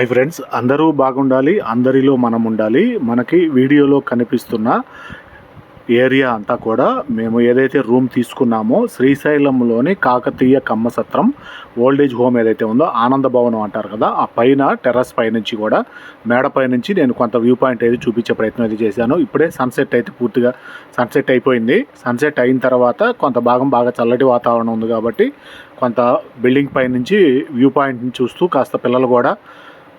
Hi friends అందరూ బాగుండాలి అందరిలో మనం ఉండాలి. మనకి వీడియోలో కనిపిస్తున్న ఏరియా అంతా కూడా మేము ఏదైతే రూమ్ తీసుకున్నామో శ్రీశైలంలోని కాకతీయ కమ్మ సత్రం ఓల్డేజ్ హోమ్ ఏదైతే ఉందో ఆనంద భవనం అంటారు కదా ఆ పైన టెర్రస్ పైనుంచి కూడా మేడ పైనుంచి నేను కొంత వ్యూ పాయింట్ అయితే చూపించే ప్రయత్నం అయితే చేశాను. ఇప్పుడే సన్సెట్ అయితే పూర్తిగా సన్సెట్ అయిపోయింది. సన్సెట్ అయిన తర్వాత కొంత భాగం బాగా చల్లటి వాతావరణం ఉంది కాబట్టి కొంత బిల్డింగ్ పై నుంచి వ్యూ పాయింట్ని చూస్తూ కాస్త పిల్లలు కూడా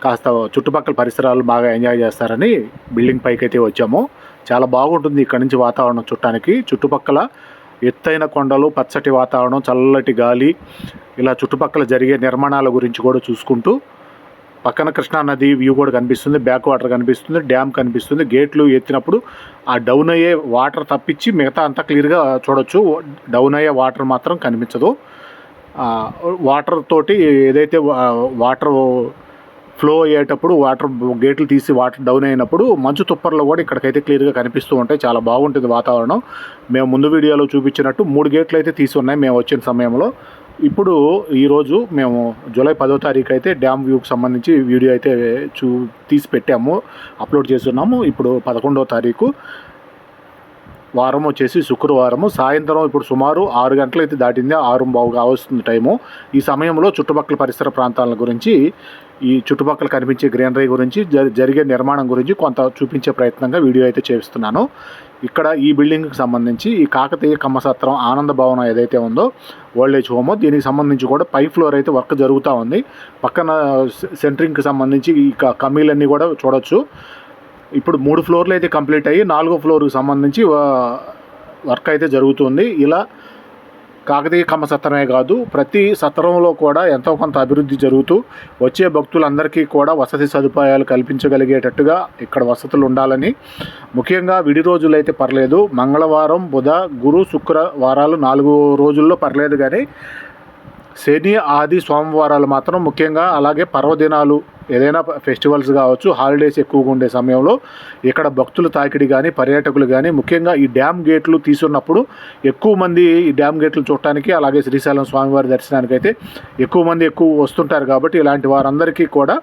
కాస్త చుట్టుపక్కల పరిసరాలు బాగా ఎంజాయ్ చేస్తారని బిల్డింగ్ పైకి అయితే వచ్చాము. చాలా బాగుంటుంది ఇక్కడ నుంచి వాతావరణం చుట్టానికి చుట్టుపక్కల ఎత్తైన కొండలు పచ్చటి వాతావరణం చల్లటి గాలి ఇలా చుట్టుపక్కల జరిగే నిర్మాణాల గురించి కూడా చూసుకుంటూ పక్కన కృష్ణా నది వ్యూ కూడా కనిపిస్తుంది బ్యాక్ వాటర్ కనిపిస్తుంది డ్యామ్ కనిపిస్తుంది. గేట్లు ఎత్తినప్పుడు ఆ డౌన్ అయ్యే వాటర్ తప్పించి మిగతా అంతా క్లియర్గా చూడొచ్చు. డౌన్ అయ్యే వాటర్ మాత్రం కనిపించదు. వాటర్ తోటి ఏదైతే వా- వాటర్ ఫ్లో అయ్యేటప్పుడు వాటర్ గేట్లు తీసి వాటర్ డౌన్ అయినప్పుడు మంచు తుప్పర్లు కూడా ఇక్కడికైతే క్లియర్గా కనిపిస్తూ ఉంటాయి. చాలా బాగుంటుంది వాతావరణం. మేము ముందు వీడియోలో చూపించినట్టు మూడు గేట్లు అయితే తీసి ఉన్నాయి మేము వచ్చిన సమయంలో. ఇప్పుడు ఈరోజు మేము జూలై పదో తారీఖు అయితే డ్యామ్ వ్యూకి సంబంధించి వీడియో అయితే చూ తీసి పెట్టాము. అప్లోడ్ చేస్తున్నాము. ఇప్పుడు పదకొండవ తారీఖు. వారం వచ్చేసి శుక్రవారము. సాయంత్రం ఇప్పుడు సుమారు ఆరు గంటలు అయితే దాటింది. ఆరు బావుగా వస్తుంది టైము. ఈ సమయంలో చుట్టుపక్కల పరిసర ప్రాంతాల గురించి ఈ చుట్టుపక్కల కనిపించే గ్రీనరీ గురించి జరిగే నిర్మాణం గురించి కొంత చూపించే ప్రయత్నంగా వీడియో అయితే చేస్తున్నాను. ఇక్కడ ఈ బిల్డింగ్కి సంబంధించి ఈ కాకతీయ కమ్మసత్రం ఆనంద భవనం ఏదైతే ఉందో ఓల్డ్ ఏజ్ హోమో దీనికి సంబంధించి కూడా పై ఫ్లోర్ అయితే వర్క్ జరుగుతూ ఉంది. పక్కన సె- సెంట్రింగ్కి సంబంధించి ఈ క- కమ్మీలన్నీ కూడా చూడొచ్చు. ఇప్పుడు మూడు ఫ్లోర్లు అయితే కంప్లీట్ అయ్యి నాలుగో ఫ్లోర్కి సంబంధించి వర్క్ అయితే జరుగుతుంది. ఇలా కాకతీయ కమ్మ సత్రమే కాదు ప్రతి సత్రంలో కూడా ఎంతో కొంత అభివృద్ధి జరుగుతూ వచ్చే భక్తులందరికీ కూడా వసతి సదుపాయాలు కల్పించగలిగేటట్టుగా ఇక్కడ వసతులు ఉండాలని. ముఖ్యంగా విడి రోజులు అయితే పర్లేదు. మంగళవారం బుధ గురు శుక్రవారాలు నాలుగు రోజుల్లో పర్లేదు కానీ శని ఆది సోమవారాలు మాత్రం ముఖ్యంగా అలాగే పర్వదినాలు ఏదైనా ఫెస్టివల్స్ కావచ్చు హాలిడేస్ ఎక్కువగా ఉండే సమయంలో ఇక్కడ భక్తులు తాకిడి కానీ పర్యాటకులు కానీ ముఖ్యంగా ఈ డ్యామ్ గేట్లు తీసున్నప్పుడు ఎక్కువ మంది ఈ డ్యామ్ గేట్లు చూడటానికి అలాగే శ్రీశైలం స్వామివారి దర్శనానికి అయితే ఎక్కువ మంది ఎక్కువ వస్తుంటారు కాబట్టి ఇలాంటి వారందరికీ కూడా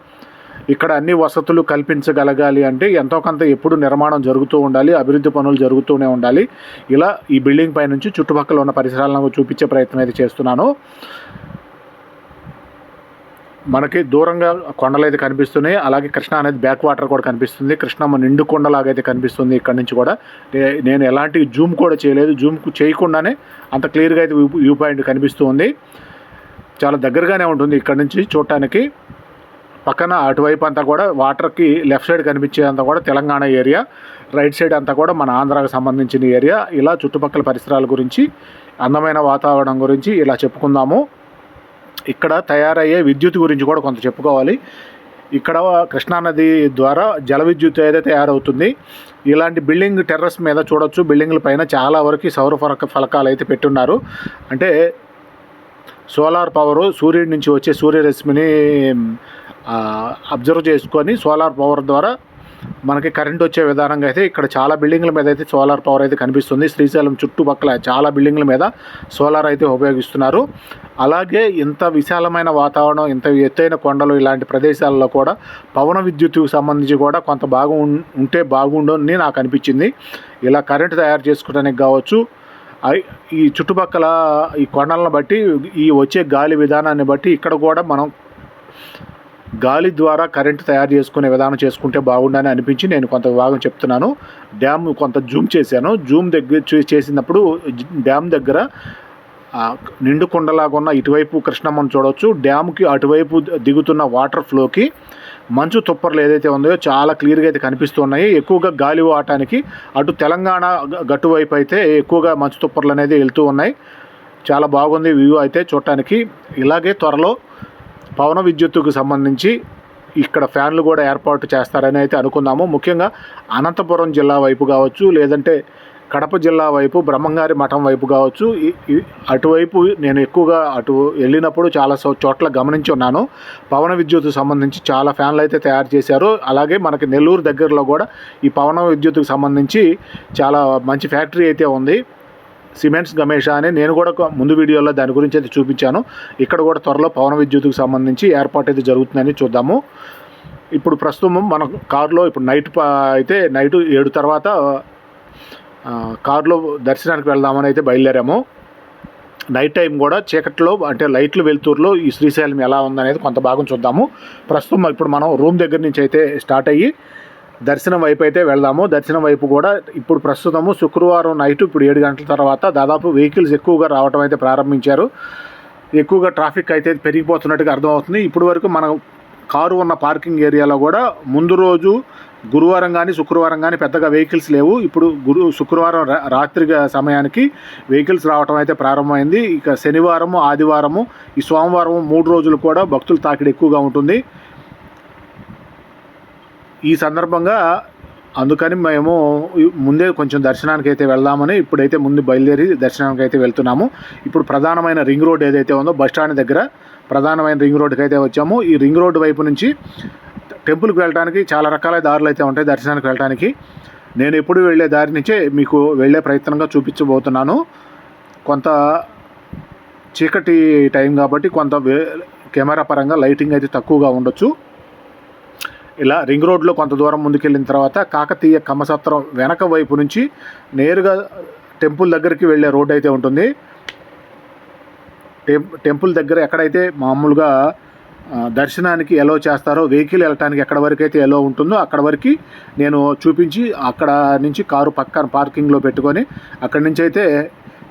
ఇక్కడ అన్ని వసతులు కల్పించగలగాలి అంటే ఎంతో కొంత ఎప్పుడు నిర్మాణం జరుగుతూ ఉండాలి అభివృద్ధి పనులు జరుగుతూనే ఉండాలి. ఇలా ఈ బిల్డింగ్ పై నుంచి చుట్టుపక్కల ఉన్న పరిసరాలను చూపించే ప్రయత్నం అయితే చేస్తున్నాను. మనకి దూరంగా కొండలు అయితే కనిపిస్తున్నాయి. అలాగే కృష్ణ అనేది బ్యాక్ వాటర్ కూడా కనిపిస్తుంది. కృష్ణమ్మ నిండు కొండలాగా అయితే కనిపిస్తుంది ఇక్కడ నుంచి కూడా. నేను ఎలాంటి జూమ్ కూడా చేయలేదు. జూమ్ చేయకుండానే అంత క్లియర్గా అయితే వ్యూ వ్యూ పాయింట్ కనిపిస్తుంది చాలా దగ్గరగానే ఉంటుంది ఇక్కడ నుంచి చూడటానికి. పక్కన అటువైపు అంతా కూడా వాటర్కి లెఫ్ట్ సైడ్ కనిపించేదంతా కూడా తెలంగాణ ఏరియా రైట్ సైడ్ అంతా కూడా మన ఆంధ్రాకు సంబంధించిన ఏరియా. ఇలా చుట్టుపక్కల పరిసరాల గురించి అందమైన వాతావరణం గురించి ఇలా చెప్పుకుందాము. ఇక్కడ తయారయ్యే విద్యుత్ గురించి కూడా కొంత చెప్పుకోవాలి. ఇక్కడ కృష్ణానది ద్వారా జల విద్యుత్ అయితే తయారవుతుంది. ఇలాంటి బిల్డింగ్ టెర్రస్ మీద చూడొచ్చు. బిల్డింగ్ల పైన చాలా వరకు సౌర ఫలక ఫలకాలు అయితే పెట్టున్నారు. అంటే సోలార్ పవరు సూర్యుడి నుంచి వచ్చే సూర్యరశ్మిని అబ్జర్వ్ చేసుకొని సోలార్ పవర్ ద్వారా మనకి కరెంట్ వచ్చే విధానంగా అయితే ఇక్కడ చాలా బిల్డింగ్ల మీద అయితే సోలార్ పవర్ అయితే కనిపిస్తుంది. శ్రీశైలం చుట్టుపక్కల చాలా బిల్డింగ్ల మీద సోలార్ అయితే ఉపయోగిస్తున్నారు. అలాగే ఇంత విశాలమైన వాతావరణం ఇంత ఎత్తైన కొండలు ఇలాంటి ప్రదేశాల్లో కూడా పవన విద్యుత్కు సంబంధించి కూడా కొంత భాగం ఉంటే బాగుండని నాకు అనిపించింది. ఇలా కరెంట్ తయారు చేసుకోవడానికి కావచ్చు ఈ చుట్టుపక్కల ఈ కొండలను బట్టి ఈ వచ్చే గాలి విధానాన్ని బట్టి ఇక్కడ కూడా మనం గాలి ద్వారా కరెంట్ తయారు చేసుకునే విధానం చేసుకుంటే బాగుండని అనిపించి నేను కొంత విభాగం చెప్తున్నాను. డ్యామ్ కొంత జూమ్ చేశాను. జూమ్ దగ్గర చేసినప్పుడు డ్యామ్ దగ్గర నిండు ఉన్న ఇటువైపు కృష్ణమ్మను చూడవచ్చు డ్యామ్కి అటువైపు దిగుతున్న వాటర్ ఫ్లోకి మంచు తుప్పర్లు ఏదైతే ఉందో చాలా క్లియర్గా అయితే కనిపిస్తున్నాయి. ఎక్కువగా గాలి వాటానికి అటు తెలంగాణ గ- గట్టు వైపు అయితే ఎక్కువగా మంచు తుప్పర్లు అనేది వెళ్తూ ఉన్నాయి. చాలా బాగుంది వ్యూ అయితే చూడటానికి. ఇలాగే త్వరలో పవన విద్యుత్తుకు సంబంధించి ఇక్కడ ఫ్యాన్లు కూడా ఏర్పాటు చేస్తారని అయితే అనుకుందాము. ముఖ్యంగా అనంతపురం జిల్లా వైపు కావచ్చు లేదంటే కడప జిల్లా వైపు బ్రహ్మంగారి మఠం వైపు కావచ్చు. అటువైపు నేను ఎక్కువగా అటు వెళ్ళినప్పుడు చాలా చోట్ల గమనించి ఉన్నాను. పవన విద్యుత్కు సంబంధించి చాలా ఫ్యాన్లు అయితే తయారు చేశారు. అలాగే మనకి నెల్లూరు దగ్గరలో కూడా ఈ పవన విద్యుత్కు సంబంధించి చాలా మంచి ఫ్యాక్టరీ అయితే ఉంది. సిమెంట్స్ గమేష అని నేను కూడా ఒక ముందు వీడియోలో దాని గురించి అయితే చూపించాను. ఇక్కడ కూడా త్వరలో పవన విద్యుత్కు సంబంధించి ఏర్పాటు అయితే జరుగుతుందని చూద్దాము. ఇప్పుడు ప్రస్తుతం మన కారులో ఇప్పుడు నైట్ అయితే నైట్ ఏడు తర్వాత కారులో దర్శనానికి వెళ్దామని అయితే బయలుదేరాము. నైట్ టైం కూడా చీకట్లో అంటే లైట్లు వెలుతురులో ఈ శ్రీశైలం ఎలా ఉందనేది కొంత భాగం చూద్దాము. ప్రస్తుతం ఇప్పుడు మనం రూమ్ దగ్గర నుంచి అయితే స్టార్ట్ అయ్యి దర్శనం వైపు అయితే వెళ్దాము. దర్శనం వైపు కూడా ఇప్పుడు ప్రస్తుతము శుక్రవారం నైట్ ఇప్పుడు ఏడు గంటల తర్వాత దాదాపు వెహికల్స్ ఎక్కువగా రావడం అయితే ప్రారంభించారు. ఎక్కువగా ట్రాఫిక్ అయితే పెరిగిపోతున్నట్టుగా అర్థమవుతుంది. ఇప్పటి వరకు మనం కారు ఉన్న పార్కింగ్ ఏరియాలో కూడా ముందు రోజు గురువారం కానీ శుక్రవారం కానీ పెద్దగా వెహికల్స్ లేవు. ఇప్పుడు గురు శుక్రవారం రాత్రి సమయానికి వెహికల్స్ రావడం అయితే ప్రారంభమైంది. ఇక శనివారము ఆదివారము ఈ సోమవారం మూడు రోజులు కూడా భక్తుల తాకిడి ఎక్కువగా ఉంటుంది. ఈ సందర్భంగా అందుకని మేము ముందే కొంచెం దర్శనానికి అయితే వెళ్దామని ఇప్పుడైతే ముందు బయలుదేరి దర్శనానికి అయితే వెళ్తున్నాము. ఇప్పుడు ప్రధానమైన రింగ్ రోడ్ ఏదైతే ఉందో బస్ స్టాండ్ దగ్గర ప్రధానమైన రింగ్ రోడ్కి అయితే వచ్చాము. ఈ రింగ్ రోడ్డు వైపు నుంచి టెంపుల్కి వెళ్ళడానికి చాలా రకాల దారులు అయితే ఉంటాయి దర్శనానికి వెళ్ళడానికి నేను ఎప్పుడు వెళ్ళే దారి నుంచే మీకు వెళ్ళే ప్రయత్నంగా చూపించబోతున్నాను. కొంత చీకటి టైం కాబట్టి కొంత వే- కెమెరా పరంగా లైటింగ్ అయితే తక్కువగా ఉండొచ్చు. ఇలా రింగ్ రోడ్లో కొంత దూరం ముందుకెళ్ళిన తర్వాత కాకతీయ కమ్మసత్రం వెనక వైపు నుంచి నేరుగా టెంపుల్ దగ్గరికి వెళ్ళే రోడ్ అయితే ఉంటుంది. టెం- టెంపుల్ దగ్గర ఎక్కడైతే మామూలుగా దర్శనానికి ఎలో చేస్తారో వెహికల్ వెళ్ళటానికి ఎక్కడ వరకు అయితే ఎలో ఉంటుందో అక్కడ వరకు నేను చూపించి అక్కడ నుంచి కారు పక్కన పార్కింగ్లో పెట్టుకొని అక్కడి నుంచి అయితే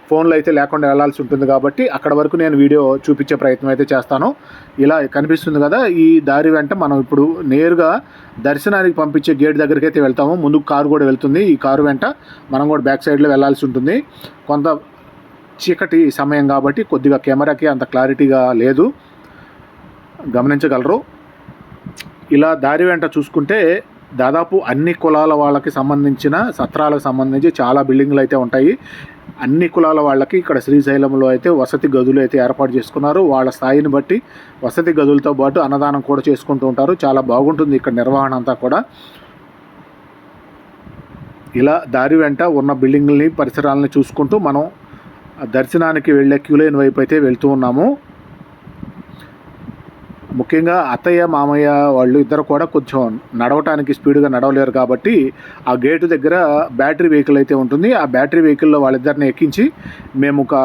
ఫోన్లో అయితే లేకుండా వెళ్ళాల్సి ఉంటుంది కాబట్టి అక్కడ వరకు నేను వీడియో చూపించే ప్రయత్నం అయితే చేస్తాను. ఇలా కనిపిస్తుంది కదా ఈ దారి వెంట మనం ఇప్పుడు నేరుగా దర్శనానికి పంపించే గేట్ దగ్గరికి అయితే వెళ్తాము. ముందుకు కారు కూడా వెళ్తుంది. ఈ కారు వెంట మనం కూడా బ్యాక్ సైడ్లో వెళ్ళాల్సి ఉంటుంది. కొంత చీకటి సమయం కాబట్టి కొద్దిగా కెమెరాకి అంత క్లారిటీగా లేదు. గమనించగలరు. ఇలా దారి వెంట చూసుకుంటే దాదాపు అన్ని కులాల వాళ్ళకి సంబంధించిన సత్రాలకు సంబంధించి చాలా బిల్డింగ్లు అయితే ఉంటాయి. అన్ని కులాల వాళ్ళకి ఇక్కడ శ్రీశైలంలో అయితే వసతి గదులు అయితే ఏర్పాటు చేసుకున్నారు. వాళ్ళ స్థాయిని బట్టి వసతి గదులతో పాటు అన్నదానం కూడా చేసుకుంటూ ఉంటారు. చాలా బాగుంటుంది ఇక్కడ నిర్వహణ అంతా కూడా. ఇలా దారి వెంట ఉన్న బిల్డింగ్లని పరిసరాలని చూసుకుంటూ మనం దర్శనానికి వెళ్ళే క్యూలైన్ వైపు అయితే వెళ్తూ ఉన్నాము. ముఖ్యంగా అత్తయ్య మామయ్య వాళ్ళు ఇద్దరు కూడా కొంచెం నడవటానికి స్పీడ్గా నడవలేరు కాబట్టి ఆ గేటు దగ్గర బ్యాటరీ వెహికల్ అయితే ఉంటుంది. ఆ బ్యాటరీ వెహికల్లో వాళ్ళిద్దరిని ఎక్కించి మేము ఒక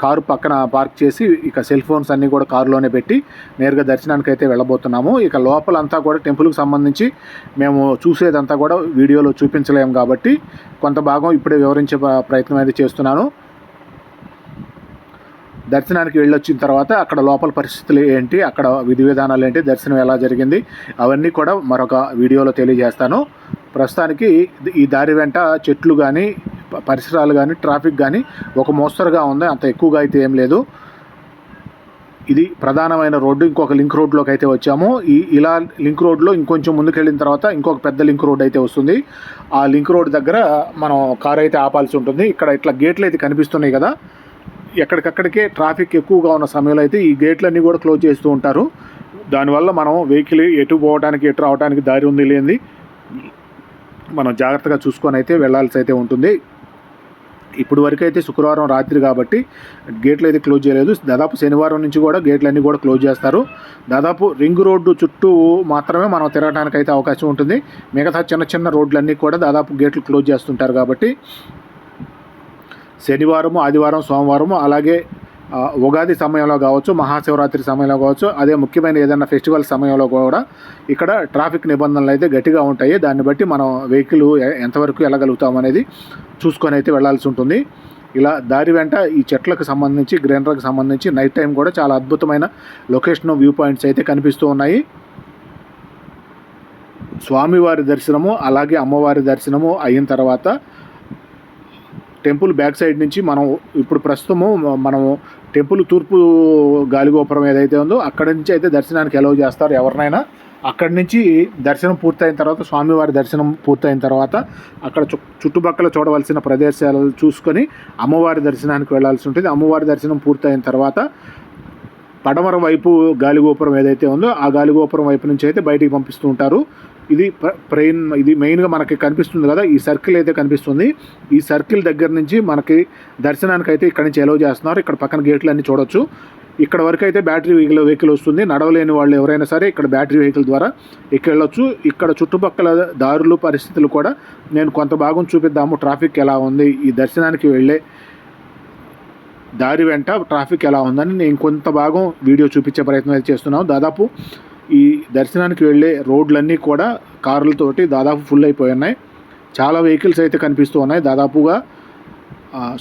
కారు పక్కన పార్క్ చేసి ఇక సెల్ ఫోన్స్ అన్నీ కూడా కారులోనే పెట్టి నేరుగా దర్శనానికి అయితే వెళ్ళబోతున్నాము. ఇక లోపలంతా కూడా టెంపుల్కి సంబంధించి మేము చూసేదంతా కూడా వీడియోలో చూపించలేము కాబట్టి కొంత భాగం ఇప్పుడే వివరించే ప్ర- ప్రయత్నం అయితే చేస్తున్నాను. దర్శనానికి వెళ్ళొచ్చిన తర్వాత అక్కడ లోపల పరిస్థితులు ఏంటి అక్కడ విధి విధానాలు ఏంటి దర్శనం ఎలా జరిగింది అవన్నీ కూడా మరొక వీడియోలో తెలియజేస్తాను. ప్రస్తుతానికి ఈ దారి వెంట చెట్లు కానీ పరిసరాలు కానీ ట్రాఫిక్ కానీ ఒక మోస్తరుగా ఉంది. అంత ఎక్కువగా అయితే ఏం లేదు. ఇది ప్రధానమైన రోడ్డు. ఇంకొక లింక్ రోడ్లోకి అయితే వచ్చాము. ఈ ఇలా లింక్ రోడ్లో ఇంకొంచెం ముందుకెళ్ళిన తర్వాత ఇంకొక పెద్ద లింక్ రోడ్ అయితే వస్తుంది. ఆ లింక్ రోడ్ దగ్గర మనం కార్ అయితే ఆపాల్సి ఉంటుంది. ఇక్కడ ఇట్లా గేట్లు అయితే కనిపిస్తున్నాయి కదా. ఎక్కడికక్కడికే ట్రాఫిక్ ఎక్కువగా ఉన్న సమయంలో అయితే ఈ గేట్లన్నీ కూడా క్లోజ్ చేస్తూ ఉంటారు. దానివల్ల మనం వెహికల్ ఎటు పోవడానికి ఎటు రావడానికి దారి ఉంది లేనిది మనం జాగ్రత్తగా చూసుకొని అయితే వెళ్ళాల్సి అయితే ఉంటుంది. ఇప్పుడు వరకు అయితే శుక్రవారం రాత్రి కాబట్టి గేట్లు అయితే క్లోజ్ చేయలేదు. దాదాపు శనివారం నుంచి కూడా గేట్లన్నీ కూడా క్లోజ్ చేస్తారు. దాదాపు రింగ్ రోడ్డు చుట్టూ మాత్రమే మనం తిరగడానికి అయితే అవకాశం ఉంటుంది. మిగతా చిన్న చిన్న రోడ్లన్నీ కూడా దాదాపు గేట్లు క్లోజ్ చేస్తుంటారు కాబట్టి శనివారము ఆదివారం సోమవారము అలాగే ఉగాది సమయంలో కావచ్చు మహాశివరాత్రి సమయంలో కావచ్చు అదే ముఖ్యమైన ఏదైనా ఫెస్టివల్ సమయంలో కూడా ఇక్కడ ట్రాఫిక్ నిబంధనలు అయితే గట్టిగా ఉంటాయి. దాన్ని బట్టి మనం వెహికల్ ఎంతవరకు వెళ్ళగలుగుతాం అనేది చూసుకొని అయితే వెళ్ళాల్సి ఉంటుంది. ఇలా దారి వెంట ఈ చెట్లకు సంబంధించి గ్రీనరీకి సంబంధించి నైట్ టైం కూడా చాలా అద్భుతమైన లొకేషన్ వ్యూ పాయింట్స్ అయితే కనిపిస్తూ ఉన్నాయి. స్వామివారి దర్శనము అలాగే అమ్మవారి దర్శనము అయిన తర్వాత టెంపుల్ బ్యాక్ సైడ్ నుంచి మనం ఇప్పుడు ప్రస్తుతము మనము టెంపుల్ తూర్పు గాలిగోపురం ఏదైతే ఉందో అక్కడి నుంచి అయితే దర్శనానికి అలౌ చేస్తారు ఎవరినైనా. అక్కడి నుంచి దర్శనం పూర్తయిన తర్వాత స్వామివారి దర్శనం పూర్తయిన తర్వాత అక్కడ చు చుట్టుపక్కల చూడవలసిన ప్రదేశాలు చూసుకొని అమ్మవారి దర్శనానికి వెళ్ళాల్సి ఉంటుంది. అమ్మవారి దర్శనం పూర్తయిన తర్వాత పడమర వైపు గాలిగోపురం ఏదైతే ఉందో ఆ గాలిగోపురం వైపు నుంచి అయితే బయటికి పంపిస్తూ ఉంటారు. ఇది ప్రైన్ ఇది మెయిన్గా మనకి కనిపిస్తుంది కదా ఈ సర్కిల్ అయితే కనిపిస్తుంది. ఈ సర్కిల్ దగ్గర నుంచి మనకి దర్శనానికి అయితే ఇక్కడ నుంచి ఎలవ్ చేస్తున్నారు. ఇక్కడ పక్కన గేట్లు అన్ని చూడొచ్చు. ఇక్కడ వరకు అయితే బ్యాటరీ వెహికల్ వెహికల్ వస్తుంది. నడవలేని వాళ్ళు ఎవరైనా సరే ఇక్కడ బ్యాటరీ వెహికల్ ద్వారా ఎక్కెళ్ళొచ్చు. ఇక్కడ చుట్టుపక్కల దారులు పరిస్థితులు కూడా నేను కొంత భాగం చూపిద్దాము. ట్రాఫిక్ ఎలా ఉంది? ఈ దర్శనానికి వెళ్ళే దారి వెంట ట్రాఫిక్ ఎలా ఉందని నేను కొంత భాగం వీడియో చూపించే ప్రయత్నం అయితే చేస్తున్నాను. దాదాపు ఈ దర్శనానికి వెళ్ళే రోడ్లన్నీ కూడా కార్లతోటి దాదాపు ఫుల్ అయిపోయి ఉన్నాయి. చాలా వెహికల్స్ అయితే కనిపిస్తూ ఉన్నాయి. దాదాపుగా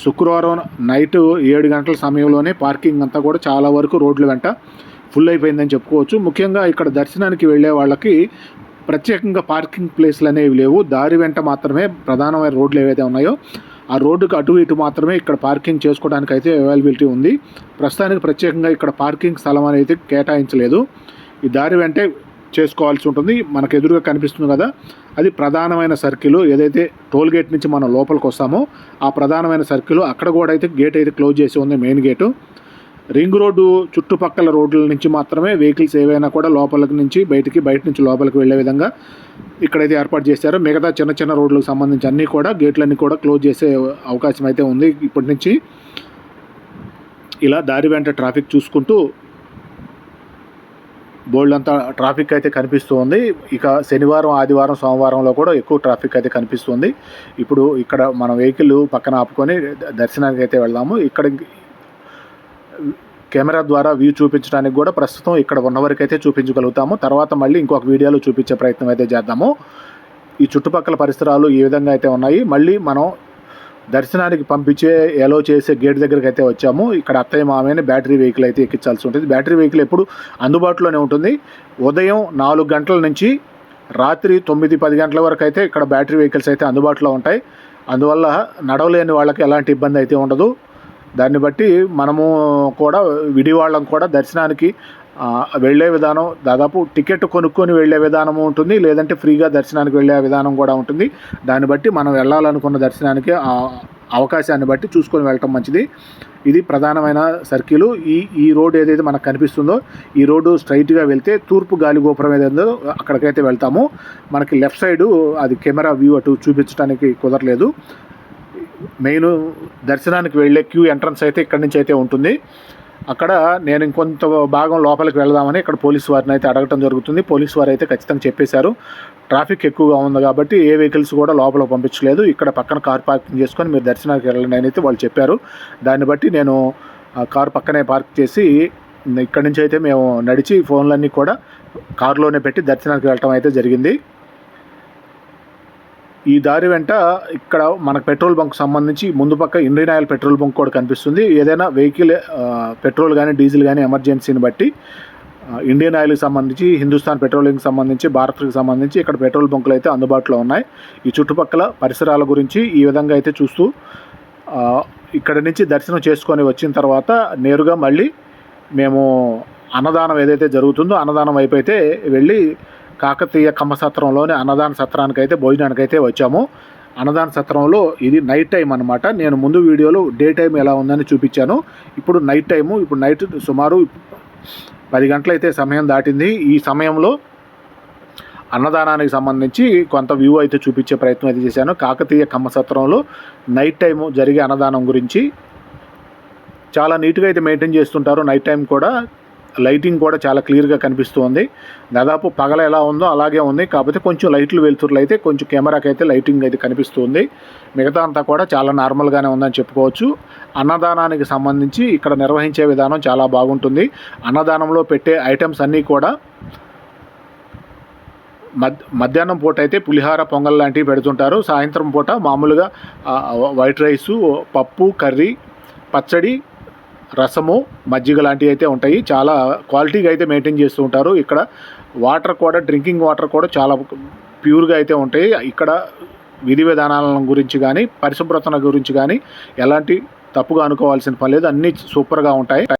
శుక్రవారం నైట్ ఏడు గంటల సమయంలోనే పార్కింగ్ అంతా కూడా చాలా వరకు రోడ్ల వెంట ఫుల్ అయిపోయిందని చెప్పుకోవచ్చు. ముఖ్యంగా ఇక్కడ దర్శనానికి వెళ్ళే వాళ్ళకి ప్రత్యేకంగా పార్కింగ్ ప్లేస్లు అనేవి లేవు. దారి వెంట మాత్రమే ప్రధానమైన రోడ్లు ఏవైతే ఉన్నాయో ఆ రోడ్డుకు అటు ఇటు మాత్రమే ఇక్కడ పార్కింగ్ చేసుకోవడానికి అయితే అవైలబిలిటీ ఉంది. ప్రస్తుతానికి ప్రత్యేకంగా ఇక్కడ పార్కింగ్ స్థలం అనేది కేటాయించలేదు. ఈ దారి వెంటే చేసుకోవాల్సి ఉంటుంది. మనకు ఎదురుగా కనిపిస్తుంది కదా అది ప్రధానమైన సర్కిల్. ఏదైతే టోల్ గేట్ నుంచి మనం లోపలికి వస్తామో ఆ ప్రధానమైన సర్కిల్. అక్కడ కూడా అయితే గేట్ అయితే క్లోజ్ చేసి ఉంది మెయిన్ గేటు. రింగ్ రోడ్డు చుట్టుపక్కల రోడ్ల నుంచి మాత్రమే వెహికల్స్ ఏవైనా కూడా లోపలికి నుంచి బయటికి బయట నుంచి లోపలికి వెళ్ళే విధంగా ఇక్కడైతే ఏర్పాటు చేశారు. మిగతా చిన్న చిన్న రోడ్లకు సంబంధించి అన్నీ కూడా గేట్లన్నీ కూడా క్లోజ్ చేసే అవకాశం అయితే ఉంది. ఇప్పటి నుంచి ఇలా దారి వెంట ట్రాఫిక్ చూసుకుంటూ బోల్డ్ అంతా ట్రాఫిక్ అయితే కనిపిస్తుంది. ఇక శనివారం ఆదివారం సోమవారంలో కూడా ఎక్కువ ట్రాఫిక్ అయితే కనిపిస్తుంది. ఇప్పుడు ఇక్కడ మన వెహికల్ పక్కన ఆపుకొని ద- దర్శనానికి అయితే వెళ్దాము. ఇక్కడ కెమెరా ద్వారా వ్యూ చూపించడానికి కూడా ప్రస్తుతం ఇక్కడ ఉన్న అయితే చూపించగలుగుతాము. తర్వాత మళ్ళీ ఇంకొక వీడియోలో చూపించే ప్రయత్నం అయితే చేద్దాము. ఈ చుట్టుపక్కల పరిసరాలు ఏ విధంగా అయితే ఉన్నాయి? మళ్ళీ మనం దర్శనానికి పంపించే ఎలో చేసే గేట్ దగ్గరికి అయితే వచ్చాము. ఇక్కడ అత్తయ్య మామయ్యని బ్యాటరీ వెహికల్ అయితే ఎక్కించాల్సి ఉంటుంది. బ్యాటరీ వెహికల్ ఎప్పుడు అందుబాటులోనే ఉంటుంది. ఉదయం నాలుగు గంటల నుంచి రాత్రి తొమ్మిది పది గంటల వరకు అయితే ఇక్కడ బ్యాటరీ వెహికల్స్ అయితే అందుబాటులో ఉంటాయి. అందువల్ల నడవలేని వాళ్ళకి ఎలాంటి ఇబ్బంది అయితే ఉండదు. దాన్ని బట్టి మనము కూడా విడి వాళ్ళం కూడా దర్శనానికి వెళ్ళే విధానం దాదాపు టికెట్ కొనుక్కొని వెళ్ళే విధానం ఉంటుంది లేదంటే ఫ్రీగా దర్శనానికి వెళ్ళే విధానం కూడా ఉంటుంది. దాన్ని బట్టి మనం వెళ్ళాలనుకున్న దర్శనానికి ఆ అవకాశాన్ని బట్టి చూసుకొని వెళ్ళటం మంచిది. ఇది ప్రధానమైన సర్కిల్. ఈ ఈ రోడ్ ఏదైతే మనకు కనిపిస్తుందో ఈ రోడ్డు స్ట్రైట్గా వెళ్తే తూర్పు గాలి గోపురం ఏదైందో అక్కడికైతే వెళ్తాము. మనకి లెఫ్ట్ సైడు అది కెమెరా వ్యూ అటు చూపించడానికి కుదరలేదు. మెయిన్ దర్శనానికి వెళ్ళే క్యూ ఎంట్రన్స్ అయితే ఇక్కడి నుంచి అయితే ఉంటుంది. అక్కడ నేను ఇంకొంత భాగం లోపలికి వెళదామని ఇక్కడ పోలీసు వారిని అయితే అడగటం జరుగుతుంది. పోలీసు వారు అయితే ఖచ్చితంగా చెప్పేశారు. ట్రాఫిక్ ఎక్కువగా ఉంది కాబట్టి ఏ వెహికల్స్ కూడా లోపలికి పంపించలేదు. ఇక్కడ పక్కన కార్ పార్కింగ్ చేసుకొని మీరు దర్శనానికి వెళ్ళండి అని అయితే వాళ్ళు చెప్పారు. దాన్ని బట్టి నేను ఆ కార్ పక్కనే పార్క్ చేసి ఇక్కడి నుంచి అయితే మేము నడిచి ఫోన్లన్నీ కూడా కారులోనే పెట్టి దర్శనానికి వెళ్ళటం అయితే జరిగింది. ఈ దారి వెంట ఇక్కడ మనకు పెట్రోల్ బంక్ సంబంధించి ముందు పక్క ఇండియన్ ఆయిల్ పెట్రోల్ బంక్ కూడా కనిపిస్తుంది. ఏదైనా వెహికల్ పెట్రోల్ కానీ డీజిల్ కానీ ఎమర్జెన్సీని బట్టి ఇండియన్ ఆయిల్కి సంబంధించి హిందుస్థాన్ పెట్రోలింగ్కి సంబంధించి భారత్కి సంబంధించి ఇక్కడ పెట్రోల్ బంకులు అయితే అందుబాటులో ఉన్నాయి. ఈ చుట్టుపక్కల పరిసరాల గురించి ఈ విధంగా అయితే చూస్తూ ఇక్కడ నుంచి దర్శనం చేసుకొని వచ్చిన తర్వాత నేరుగా మళ్ళీ మేము అన్నదానం ఏదైతే జరుగుతుందో అన్నదానం అయిపోతే వెళ్ళి కాకతీయ కమ్మ సత్రంలోని అన్నదాన సత్రానికి అయితే భోజనానికి అయితే వచ్చాము. అన్నదాన సత్రంలో ఇది నైట్ టైం అనమాట నేను ముందు వీడియోలో డే టైం ఎలా ఉందని చూపించాను. ఇప్పుడు నైట్ టైము ఇప్పుడు నైట్ సుమారు పది గంటలైతే సమయం దాటింది. ఈ సమయంలో అన్నదానానికి సంబంధించి కొంత వ్యూ అయితే చూపించే ప్రయత్నం అయితే చేశాను. కాకతీయ కమ్మ సత్రంలో నైట్ టైము జరిగే అన్నదానం గురించి చాలా నీట్గా అయితే మెయింటైన్ చేస్తుంటారు. నైట్ టైం కూడా లైటింగ్ కూడా చాలా క్లియర్గా కనిపిస్తుంది. దాదాపు పగల ఎలా ఉందో అలాగే ఉంది. కాకపోతే కొంచెం లైట్లు వెలుతురులు అయితే కొంచెం కెమెరాకి అయితే లైటింగ్ అయితే కనిపిస్తుంది. మిగతా అంతా కూడా చాలా నార్మల్గానే ఉందని చెప్పుకోవచ్చు. అన్నదానానికి సంబంధించి ఇక్కడ నిర్వహించే విధానం చాలా బాగుంటుంది. అన్నదానంలో పెట్టే ఐటమ్స్ అన్నీ కూడా మద్ మధ్యాహ్నం పూట అయితే పులిహార పొంగల్ లాంటివి పెడుతుంటారు. సాయంత్రం పూట మామూలుగా వైట్ రైసు పప్పు కర్రీ పచ్చడి రసము మజ్జిగ లాంటివి అయితే ఉంటాయి. చాలా క్వాలిటీగా అయితే మెయింటైన్ చేస్తూ ఉంటారు. ఇక్కడ వాటర్ కూడా డ్రింకింగ్ వాటర్ కూడా చాలా ప్యూర్గా అయితే ఉంటాయి. ఇక్కడ విధి విధానాల గురించి కానీ పరిశుభ్రతల గురించి కానీ ఎలాంటి తప్పుగా అనుకోవాల్సిన పని లేదు. అన్నీ సూపర్గా ఉంటాయి.